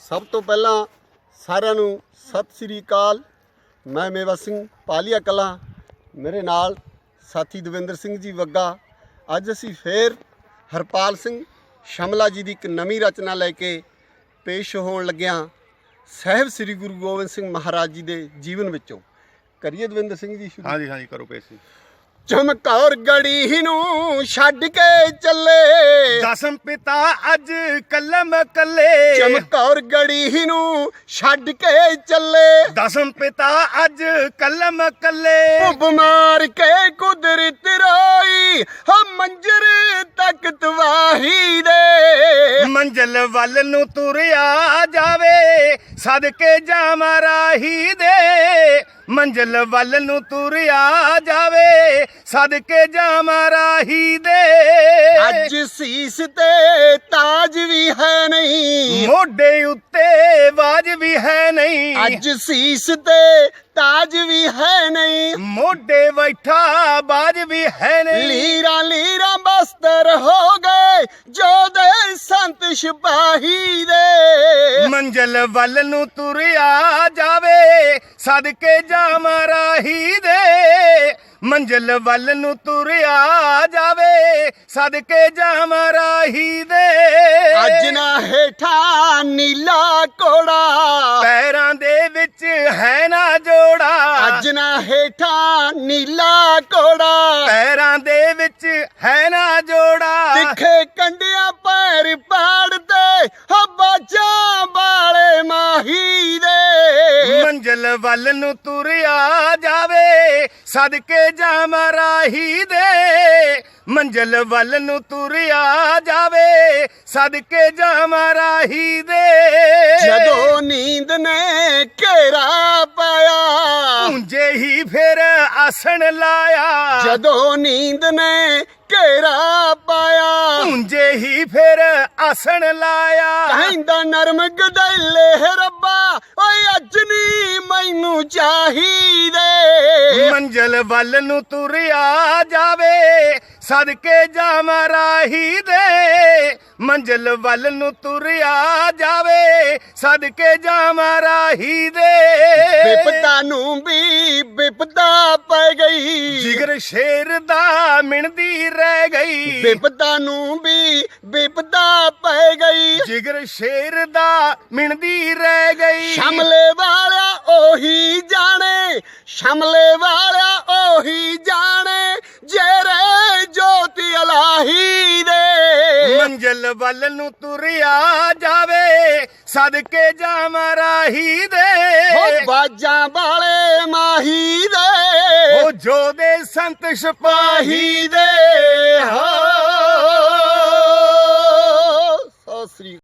ਸਭ ਤੋਂ ਪਹਿਲਾਂ ਸਾਰਿਆਂ ਨੂੰ ਸਤਿ ਸ੍ਰੀ ਅਕਾਲ। ਮੈਂ ਮੇਵਾ ਸਿੰਘ, ਪਾਲੀਆ ਕਲਾਂ। ਮੇਰੇ ਨਾਲ ਸਾਥੀ ਦਵਿੰਦਰ ਸਿੰਘ ਜੀ ਵੱਗਾ। ਅੱਜ ਅਸੀਂ ਫੇਰ ਹਰਪਾਲ ਸਿੰਘ ਸ਼ਮਲਾ ਜੀ ਦੀ ਇੱਕ ਨਵੀਂ ਰਚਨਾ ਲੈ ਕੇ ਪੇਸ਼ ਹੋਣ ਲੱਗਿਆਂ ਸਾਹਿਬ ਸ੍ਰੀ ਗੁਰੂ ਗੋਬਿੰਦ ਸਿੰਘ ਮਹਾਰਾਜ ਜੀ ਦੇ ਜੀਵਨ ਵਿੱਚੋਂ। ਕਰੀਏ ਦਵਿੰਦਰ ਸਿੰਘ ਜੀ ਸ਼ੁਰੂ। ਹਾਂਜੀ ਹਾਂਜੀ, ਕਰੋ ਪੇਸੀ ਚਮਕੌਰ ਗੜੀ ਨੂੰ ਛੱਡ ਕੇ ਚੱਲੇ। ਦਸਮ ਪਿਤਾ ਅੱਜ ਕਲਮ ਕੱਲੇ। ਚਮਕੌਰ ਗੜੀ ਨੂੰ ਛੱਡ ਕੇ ਚੱਲੇ। ਦਸਮ ਪਿਤਾ ਅੱਜ ਕਲਮ ਕੱਲੇ। ਭੁੱਬ ਮਾਰ ਕੇ ਕੁਦਰਤ ਰੋਈ ਹਮ ਮੰਜਰ ਤੱਕ ਤਵਾਹੀ ਦੇ। ਮੰਜ਼ਲ ਵੱਲ ਨੂੰ ਤੁਰਿਆ ਜਾਵੇ ਸਦਕੇ ਜਾਵਾਂ ਰਾਹੀ ਦੇ। ਮੰਜ਼ਲ ਵੱਲ ਨੂੰ ਤੁਰਿਆ ਜਾਵੇ ਸਦਕੇ ਜਾਵਾਂ ਰਾਹੀ ਦੇ ਸੀਸ ਤੇ ਤਾਜ ਵੀ ਹੈ ਨਹੀਂ। ਮੋਢੇ ਉੱਤੇ ਬਾਜ ਵੀ ਹੈ ਨਹੀਂ। ਅੱਜ ਸੀਸ ਤੇ ਤਾਜ ਵੀ ਹੈ ਨਹੀਂ। ਮੋਢੇ ਬੈਠਾ ਬਾਜ ਵੀ ਹੈ ਨਹੀਂ। ਲੀਰਾ ਲੀਰਾ ਬਸਤਰ ਹੋ ਗਏ ਜੋ ਦੇ ਸੰਤ ਸਿਪਾਹੀ ਦੇ। ਮੰਜ਼ਲ ਵੱਲ ਨੂੰ ਤੁਰਿਆ ਜਾਵੇ ਸਦਕੇ ਜਾਵਾਂ ਰਾਹੀ ਦੇ। ਮੰਜ਼ਲ ਵੱਲ ਨੂੰ ਤੁਰਿਆ ਜਾਵੇ ਸਦਕੇ ਜਾਵਾਂ ਰਾਹੀ ਦੇ। ਅੱਜ ਨਾ ਹੇਠਾ ਨੀਲਾ ਕੋੜਾ ਪੈਰਾਂ ਦੇ ਵਿੱਚ ਹੈ ਨਾ ਜੋੜਾ। ਅੱਜ ਨਾ ਹੇਠਾ ਨੀਲਾ ਕੋੜਾ ਪੈਰਾਂ ਦੇ ਵਿੱਚ ਹੈ ਨਾ ਜੋੜਾ। ਤਿੱਖੇ ਕੰਡਿਆਂ ਪੈਰ ਵੱਲ ਨੂੰ ਤੁਰਿਆ ਜਾਵੇ ਸਦਕੇ ਜਾਵਾਂ ਰਾਹੀ ਦੇ। ਮੰਜ਼ਲ ਵੱਲ ਨੂੰ ਤੁਰਿਆ ਜਾਵੇ ਸਦਕੇ ਜਾਵਾਂ ਰਾਹੀ ਦੇ। ਜਦੋਂ ਨੀਂਦ ਨੇ ਘੇਰਾ ਪਾਇਆ ਉਂਝੇ ਹੀ ਫਿਰ ਆਸਣ ਲਾਇਆ। ਜਦੋਂ ਨੀਂਦ ਨੇ ਘੇਰਾ ਪਾਇਆ। ਉਂਝੇ ਹੀ ਫਿਰ ਆਸਣ ਲਾਇਆ। ਕਹਿੰਦਾ ਨਰਮ ਗਦੈਲੇ ਰੱਬਾ ਓਏ ਅੱਜ ਮੈਨੂੰ ਚਾਹੀਦੇ। ਮੰਜ਼ਲ ਵੱਲ ਨੂੰ ਤੁਰਿਆ ਜਾਵੇ ਸਦਕੇ ਜਾਵਾਂ ਰਾਹੀ ਦੇ। ਮੰਜ਼ਲ ਵੱਲ ਨੂੰ ਤੁਰਿਆ ਜਾਵੇ ਸਦਕੇ ਜਾਵਾਂ ਰਾਹੀ ਦੇ। ਵਿਪਤਾ ਨੂੰ ਵੀ ਵਿਪਤਾ ਪੈ ਗਈ। ਜਿਗਰ ਸ਼ੇਰ ਦਾ ਮਿਣਦੀ ਰਹਿ ਗਈ। ਵਿਪਤਾ ਨੂੰ ਵੀ ਵਿਪਤਾ ਪੈ ਗਈ। ਜਿਗਰ ਸ਼ੇਰ ਦਾ ਮਿਣਦੀ ਰਹਿ ਗਈ। ਸ਼ਮਲੇ ਵਾਲਿਆ ਉਹੀ ਜਾਣੇ ਸ਼ਮਲੇ ਵਾਲਿਆ ਉਹੀ ਜਾਣੇ ਜੇਰੇ ਜੋਤੀ ਅਲਾਹੀ ਦੇ। ਮੰਜ਼ਲ ਵੱਲ ਨੂੰ ਤੁਰਿਆ ਜਾਵੇ ਸਦਕੇ ਜਾਵਾਂ ਰਾਹੀ ਹੋ ਦੇ ਬਾਜਾਂ ਵਾਲੇ ਮਾਹੀ ਦੇ। ਉਹ ਜੋ ਦੇ ਸੰਤ ਸਿਪਾਹੀ ਦੇ।